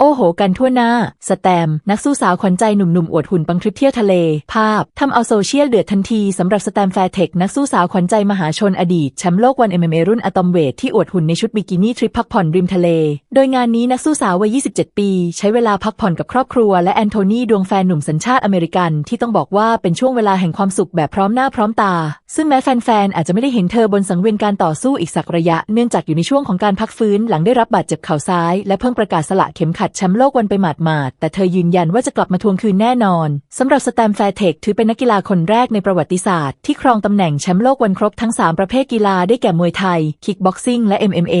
โอ้โหกันทั่วหน้า สแตม นักสู้สาวขวัญใจหนุ่มๆ อวดหุ่นปังทริปเที่ยวทะเล ภาพ ทำเอาโซเชียลเดือดทันทีสำหรับสแตมแฟร์เทค นักสู้สาวขวัญใจมหาชนอดีตแชมป์โลกวัน MMA รุ่นอะตอมเวทที่อวดหุ่นในชุดบิกินี่ทริปพักผ่อนริมทะเล โดยงานนี้นักสู้สาววัย 27 ปี ใช้เวลาพักผ่อนกับครอบครัว และแอนโทนีดวงแฟนหนุ่มสัญชาติอเมริกันที่ต้องบอกว่าเป็นช่วงเวลาแห่งความสุขแบบพร้อมหน้าพร้อมตา ซึ่งแม้แฟนๆอาจจะไม่ได้เห็นเธอบนสังเวียนการต่อสู้อีกสักระยะ เนื่องจากอยู่ในช่วงของการพักฟื้นหลังได้รับบาดเจ็บเข่าซ้าย และเพิ่งประกาศสละเข็มขัดแชมป์โลกวันไปหมาดๆ แต่เธอยืนยันว่าจะกลับมาทวงคืนแน่นอน สำหรับสแตมแฟร์เทคถือเป็นนักกีฬาคนแรกในประวัติศาสตร์ ที่ครองตำแหน่งแชมป์โลกวันครบทั้ง 3 ประเภทกีฬาได้แก่มวยไทย คิกบ็อกซิ่งและ MMA